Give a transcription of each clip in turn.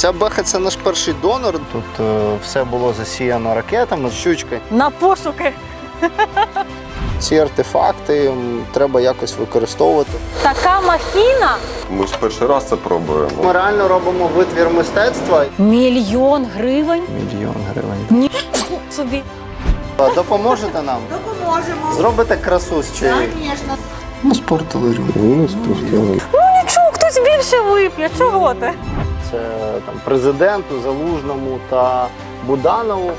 Ця беха це наш перший донор. Тут е, все було засіяно ракетами, щучки. На пошуки. Ці артефакти м, треба якось використовувати. Така махіна Ми ж перший раз це пробуємо. Ми реально робимо витвір мистецтва. мільйон гривень. Мільйон гривень. Ні собі. Допоможете нам? Допоможемо. Зробите красу з чиєї? Звісно. Ну, спортили рюмку. Ну. Нічого, хтось більше вип'є. Чого ти? Це там президенту, залужному та Буданову.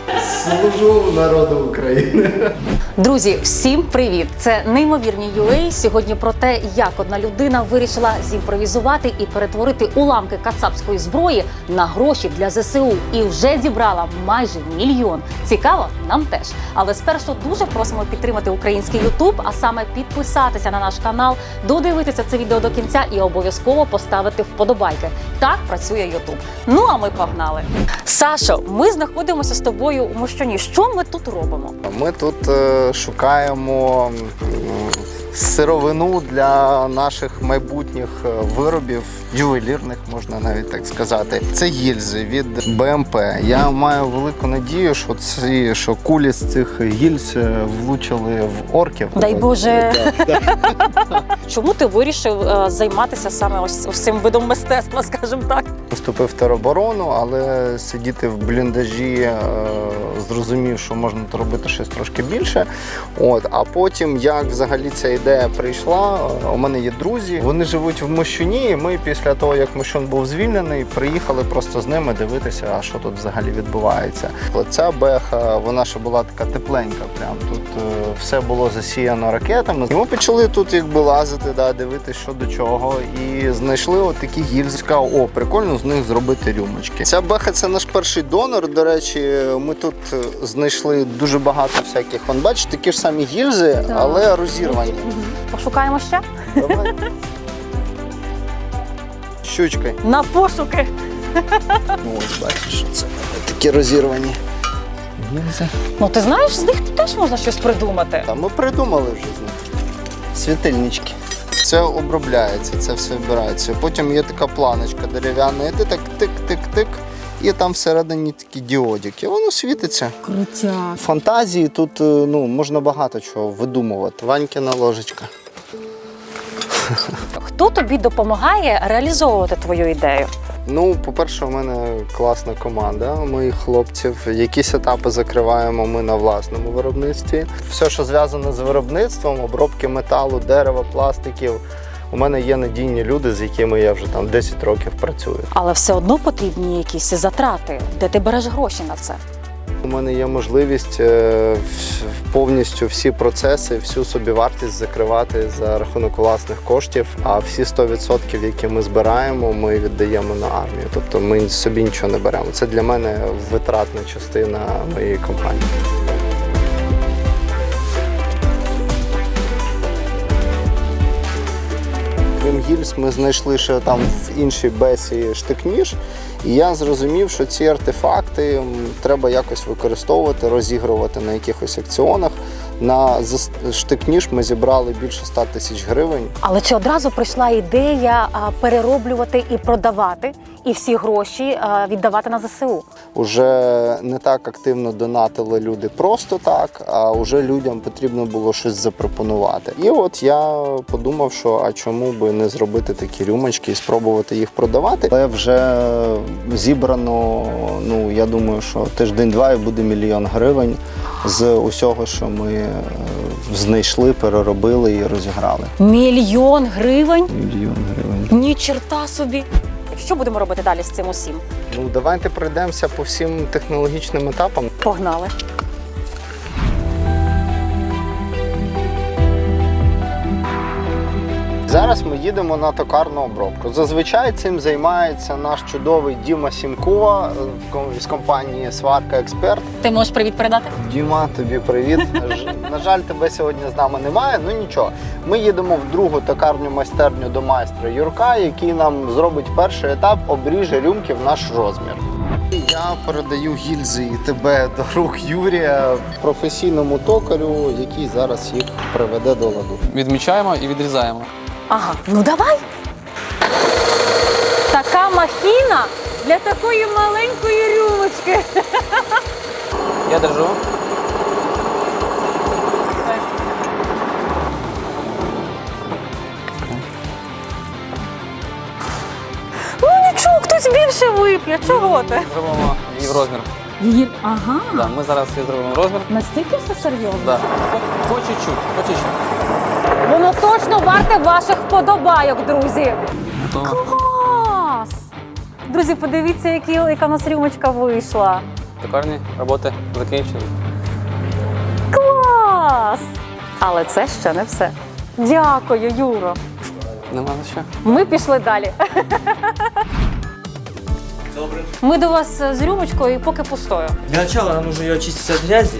Служу народу України. Друзі, всім привіт! Це неймовірні UA. Сьогодні про те, як одна людина вирішила зімпровізувати і перетворити уламки кацапської зброї на гроші для ЗСУ і вже зібрала майже мільйон. Цікаво нам теж. Але спершу дуже просимо підтримати український Ютуб, а саме підписатися на наш канал, додивитися це відео до кінця і обов'язково поставити вподобайки. Так працює Ютуб. Ну а ми погнали. Сашо, ми знаходимося з тобою у Мощуні. Що ми тут робимо? Ми тут е, шукаємо сировину для наших майбутніх е, виробів, ювелірних, можна навіть так сказати. Це гільзи від БМП. Я маю велику надію, що ці що кулі з цих гільз е, влучили в орків. Дай Боже. Чому ти вирішив е, займатися саме ось, ось цим видом мистецтва, скажімо так? Вступив в тероборону, але сидіти в бліндажі зрозумів, що можна робити щось трошки більше. От, а потім, як взагалі ця ідея прийшла, у мене є друзі, вони живуть в Мощуні. і Ми після того, як Мощун був звільнений, приїхали просто з ними дивитися, а що тут взагалі відбувається. Ця беха, вона ще була така тепленька. Прям тут е, все було засіяно ракетами. І ми почали тут якби лазити, да, дивитися, що до чого. І знайшли от такі гільзи. Сказав, о, прикольно з них зробити рюмочки. Ця беха це наш перший донор. До речі, ми тут е, знайшли дуже багато всяких. Вон, бачиш, такі ж самі гільзи, але розірвані. Пошукаємо ще Давай. Щучкою. на пошуки. Ну, ось бачиш, це такі розірвані. Гільзи. Ну ти знаєш, з них теж можна щось придумати. Та ми придумали вже з них. Світильнички. Це обробляється, це все вбирається. Потім є така планочка дерев'яна, і ти так тик-тик-тик. І там всередині такі діодики. Воно світиться. Крутя. Фантазії тут е, ну, можна багато чого видумувати. Ванькіна ложечка. Хто тобі допомагає реалізовувати твою ідею? Ну, по-перше, у мене класна команда моїх хлопців. Якісь етапи закриваємо ми на власному виробництві. Все, що зв'язане з виробництвом, обробки металу, дерева, пластиків. У мене є надійні люди, з якими я вже там 10 років працюю. Але все одно потрібні якісь затрати. Де ти береш гроші на це? У мене є можливість е, повністю всі процеси, всю собівартість закривати за рахунок власних коштів. А всі 100%, які ми збираємо, ми віддаємо на армію. Тобто ми собі нічого не беремо. Це для мене витратна частина моєї компанії. Крім гільз, ми знайшли ще там в іншій бесі штик-ніж. І я зрозумів, що ці артефакти треба якось використовувати, розігрувати на якихось акціонах. На штикніж ми зібрали більше 100 тисяч гривень. Але чи одразу прийшла ідея перероблювати і продавати, і всі гроші віддавати на ЗСУ? Уже не так активно донатили люди просто так, а вже людям потрібно було щось запропонувати. І от я подумав, що а чому би не зробити такі рюмочки і спробувати їх продавати. Але вже зібрано, ну я думаю, що тиждень-два і буде мільйон гривень з усього, що ми е, знайшли, переробили і розіграли. Мільйон гривень? Мільйон гривень. Ні, черта собі. Що будемо робити далі з цим усім? Ну давайте пройдемося по всім технологічним етапам. Погнали. Зараз ми їдемо на токарну обробку. Зазвичай цим займається наш чудовий Діма Сімко е, з компанії Сварка Експерт. Ти можеш привіт передати? Діма, тобі привіт. На жаль, тебе сьогодні з нами немає. Ну нічого. Ми їдемо в другу токарню майстерню до майстра Юрка, який нам зробить перший етап, обріже рюмки в наш розмір. Я передаю гільзи і тебе до рук Юрія, професійному токарю, який зараз їх приведе до ладу. Відмічаємо і відрізаємо. Ага, ну давай. Така махіна Для такої маленької рюмочки. Я держу. Ну нічого, хтось більше вип'є. Чого ти? Зробимо її в розмір. Її. Ага. Да, ми зараз її зробимо в розмір. Настільки все серйозно? Да. По, по чуть-чуть, по чуть-чуть. Воно точно варте ваших вподобайок, друзі. Клас! Друзі, подивіться, які, яка у нас рюмочка вийшла. Токарні роботи закінчені. Клас! Але це ще не все. Дякую, Юро. Нема за що. Ми пішли далі. Добре. Ми до вас з рюмочкою і поки пустою. Для начала нам нужно ее очистить от грязи.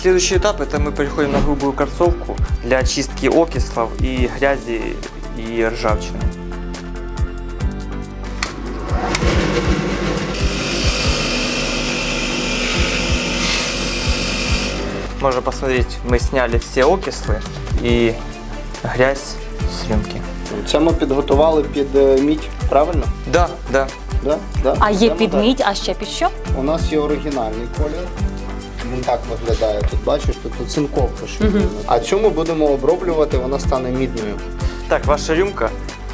Следующий этап это мы переходим на грубую корцовку для очистки окислов и грязи и ржавчины. Можно посмотреть, мы сняли все окислы и грязь с рюмки. Це ми підготували під е, мідь, правильно? Да, да. Да? Да? А є Йдемо під далі. мідь, а ще під що? У нас є оригінальний колір. Він так виглядає. Тут бачиш, тут цинковка ще. є. А цю ми будемо оброблювати, вона стане мідною. Так, ваша рюмка.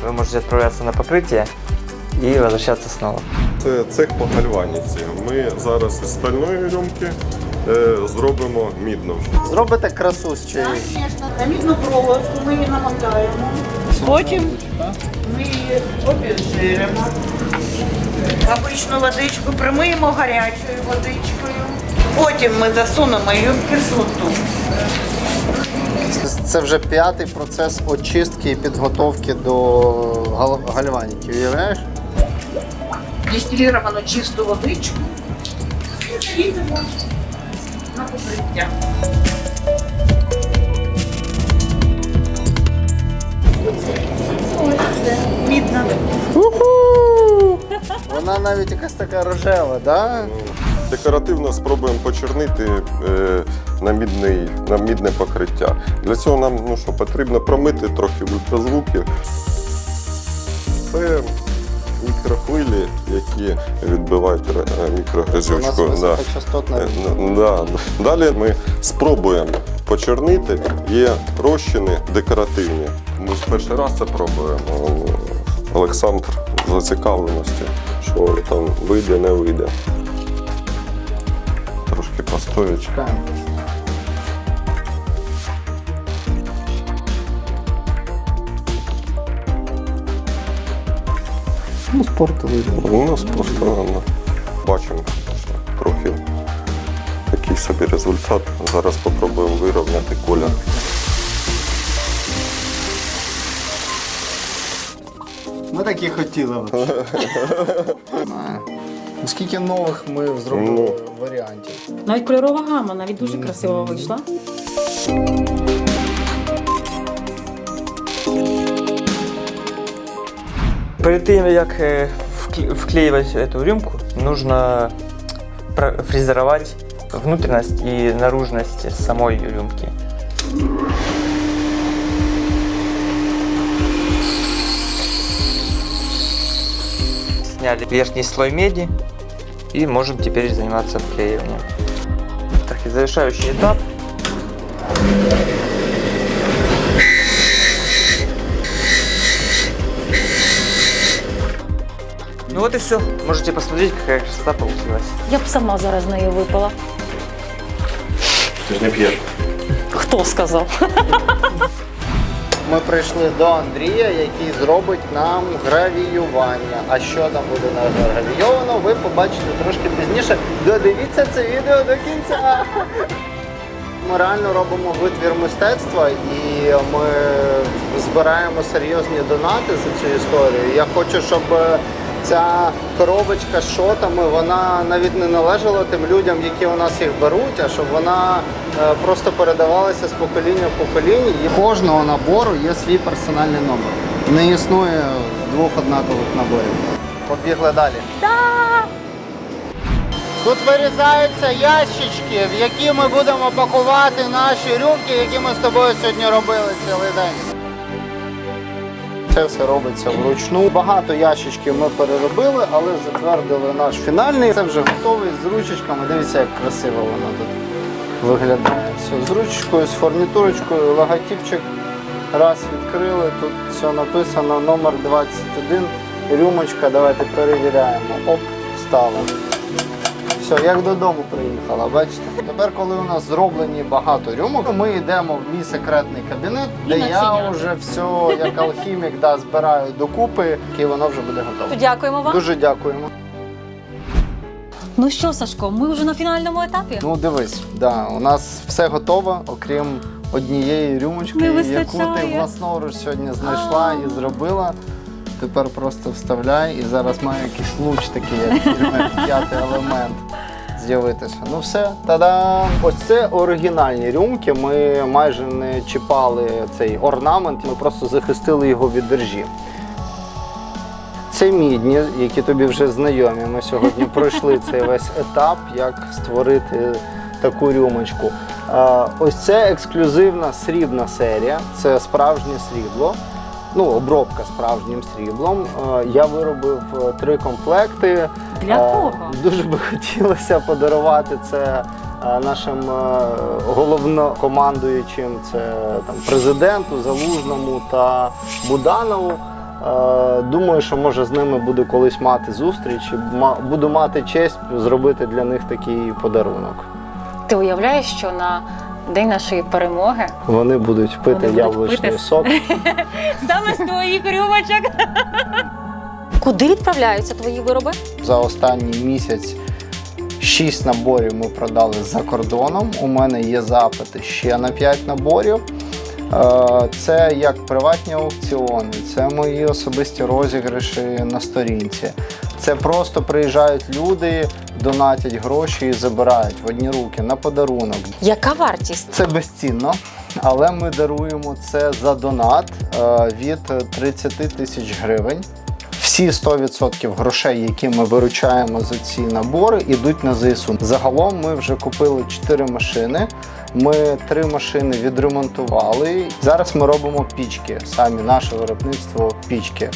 Вы можете отправляться на покрытие и возвращаться снова. Це цех по гальваніці. Ми зараз із стальної рюмки е, зробимо мідну. Зробите красу з чиєї. Звісно, на мідну проволочку ми її намотаємо. Потім ми її обезжиримо. Обичну водичку примиємо гарячою водичкою. Потім ми засунемо її в кислоту. Це- вже п'ятий процес очистки і підготовки до гальваніки. Уявляєш? Дистиліровану чисту водичку і заліземо на покриття. Ось це мідна. Вона навіть якась така рожева, да? Декоративно спробуємо почернити е, на, мідний, на мідне покриття. Для цього нам ну, що, потрібно промити трохи в ультразвуки. Це мікрохвилі, які відбивають е, У нас. Да. Е, Да. Далі ми спробуємо почорнити. Є розчини декоративні. Ми ж перший раз це пробуємо. Олександр зацікавленості, що там вийде, не вийде. Трошки постоячи. Ну, спортили. У нас просто ну, бачимо що трохи такий собі результат. Зараз спробуємо вирівняти колір. Ми так і хотіли. Скільки нових ми зробили Ну. варіантів. Навіть кольорова гама, навіть дуже красиво вийшла. Перед тем, как э, вкле- вклеивать эту рюмку, нужно фрезеровать внутренность и наружность самой рюмки. Сняли верхний слой меди и можем теперь заниматься вклеиванием. Так, и завершающий этап. Ну вот и все. Можете посмотреть, какая красота получилась. Я б сама зараз нею випила. Ти ж не п'єш. Хто сказав? Ми прийшли до Андрія, який зробить нам гравіювання. А що там буде награвійовано, ви побачите трошки пізніше. Додивіться це відео до кінця. Ми реально робимо витвір мистецтва і ми збираємо серйозні донати за цю історію. Я хочу, щоб ця коробочка з шотами вона навіть не належала тим людям, які у нас їх беруть, а щоб вона е, просто передавалася з покоління в покоління. І кожного набору є свій персональний номер. Не існує двох однакових наборів. Побігли далі. Тут вирізаються ящички, в які ми будемо пакувати наші рюмки, які ми з тобою сьогодні робили цілий день. Це все робиться вручну. Багато ящичків ми переробили, але затвердили наш фінальний. Це вже готовий з ручечками. Дивіться, як красиво воно тут виглядає. Все з ручкою, з фурнітурочкою, логотипчик. Раз відкрили, тут все написано, номер 21, рюмочка, давайте перевіряємо. Оп, стало. Все, як додому приїхала, бачите? Тепер, коли у нас зроблені багато рюмок, ми йдемо в мій секретний кабінет, де я вже все як алхімік да, збираю докупи, і воно вже буде готове. Дякуємо вам. Дуже дякуємо. Ну що, Сашко, ми вже на фінальному етапі. Ну дивись, да, у нас все готово, окрім однієї рюмочки, яку ти власноруч сьогодні знайшла і зробила. Тепер просто вставляй і зараз має якийсь луч такий, як в фільмі п'ятий елемент з'явитися. Ну все, та-дам! Ось це оригінальні рюмки. Ми майже не чіпали цей орнамент, ми просто захистили його від держі. Це мідні, які тобі вже знайомі. Ми сьогодні пройшли цей весь етап, як створити таку рюмочку. Ось це ексклюзивна срібна серія, це справжнє срібло. Ну, обробка справжнім сріблом. Е, Я виробив е, три комплекти. Для Е, кого? Дуже би хотілося подарувати це нашим головнокомандуючим, це там президенту Залужному та Буданову. Думаю, що може з ними буду колись мати зустріч і буду мати честь зробити для них такий подарунок. Ти уявляєш, що на день нашої перемоги Вони будуть пити Вони будуть яблучний пити. сок. саме з твоїх рюмочок. Куди відправляються твої вироби? За останній місяць шість наборів ми продали за кордоном. У мене є запити ще на 5 наборів. Е, Це як приватні аукціони, це мої особисті розіграші на сторінці. Це просто приїжджають люди, донатять гроші і забирають в одні руки на подарунок. Яка вартість? Це безцінно, але ми даруємо це за донат е, від 30 тисяч гривень. Всі 100% грошей, які ми виручаємо за ці набори, йдуть на ЗСУ. Загалом ми вже купили 4 машини. Ми три машини відремонтували. Зараз ми робимо пічки, самі наше виробництво пічки.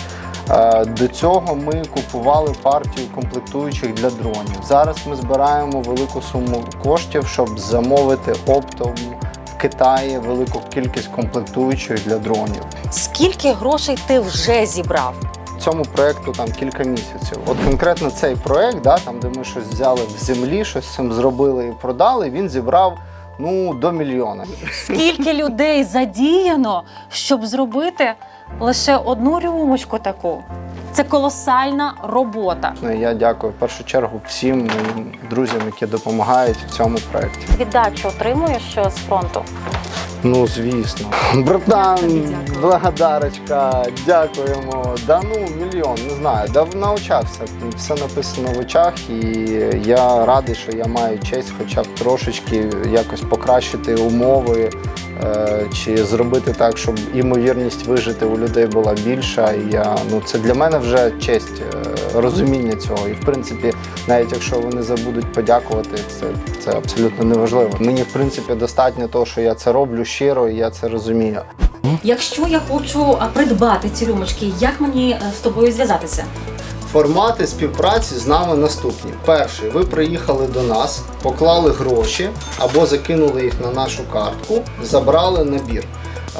Е, До цього ми купували партію комплектуючих для дронів. Зараз ми збираємо велику суму коштів, щоб замовити оптом в Китаї велику кількість комплектуючих для дронів. Скільки грошей ти вже зібрав? Цьому проекту там кілька місяців. От конкретно цей проект, да, там, де ми щось взяли в землі, щось з цим зробили і продали, він зібрав ну, до мільйона. Скільки людей задіяно, щоб зробити лише одну рюмочку таку? Це колосальна робота. Ну, Я дякую в першу чергу всім моїм друзям, які допомагають в цьому проекті. Віддачу отримуєш з фронту. Ну, звісно. Братан, благодарочка, дякуємо. Да ну, мільйон, не знаю. Да навчався. Все написано в очах, і я радий, що я маю честь хоча б трошечки якось покращити умови. е, Чи зробити так, щоб імовірність вижити у людей була більша. І я, ну, це для мене вже честь е, розуміння цього. І в принципі, навіть якщо вони забудуть подякувати, це, це абсолютно неважливо. Мені, в принципі, достатньо того, що я це роблю щиро, і я це розумію. Якщо я хочу придбати ці рюмочки, як мені е, з тобою зв'язатися? Формати співпраці з нами наступні. Перший, ви приїхали до нас, поклали гроші або закинули їх на нашу картку, забрали набір.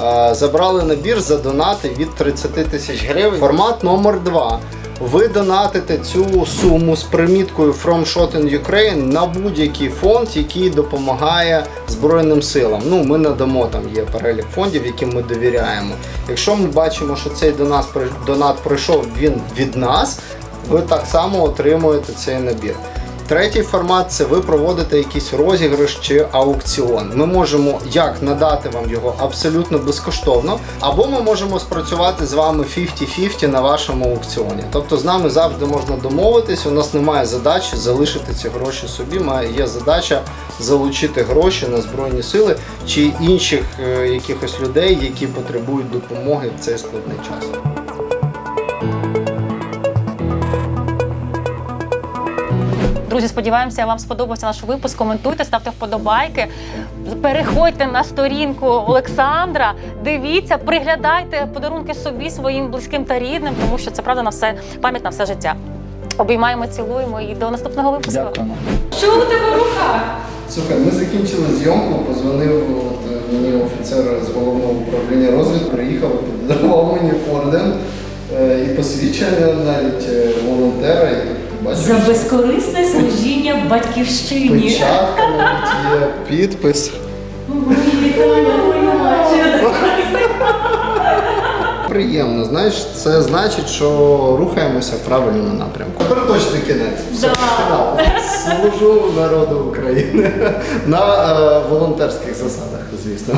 Е, Забрали набір за донати від 30 тисяч гривень. Формат номер 2. Ви донатите цю суму з приміткою From Shot in Ukraine на будь-який фонд, який допомагає Збройним силам. Ну, ми надамо там є перелік фондів, яким ми довіряємо. Якщо ми бачимо, що цей донат, донат пройшов він від нас, ви так само отримуєте цей набір. Третій формат це ви проводите якийсь розіграш чи аукціон. Ми можемо як надати вам його абсолютно безкоштовно, або ми можемо спрацювати з вами 50-50 на вашому аукціоні. Тобто з нами завжди можна домовитись. У нас немає задачі залишити ці гроші собі. Є задача залучити гроші на збройні сили чи інших е, якихось людей, які потребують допомоги в цей складний час. Друзі, сподіваємося, вам сподобався наш випуск. Коментуйте, ставте вподобайки. Переходьте на сторінку Олександра, дивіться, приглядайте подарунки собі, своїм близьким та рідним, тому що це правда на все пам'ять на все життя. Обіймаємо, цілуємо і до наступного випуску. Дякуємо. Що у тебе в руках? Слухай, ми закінчили зйомку, позвонив от, мені офіцер з головного управління розвідки, приїхав, подарував мені орден е, і посвідчення навіть е, волонтера. І За безкорисне служіння батьківщині. печатка навіть є, підпис. Приємно, знаєш, це значить, що рухаємося в правильному напрямку. Тепер точно кінець. Все, фінал. Служу народу України на е, волонтерських засадах, звісно.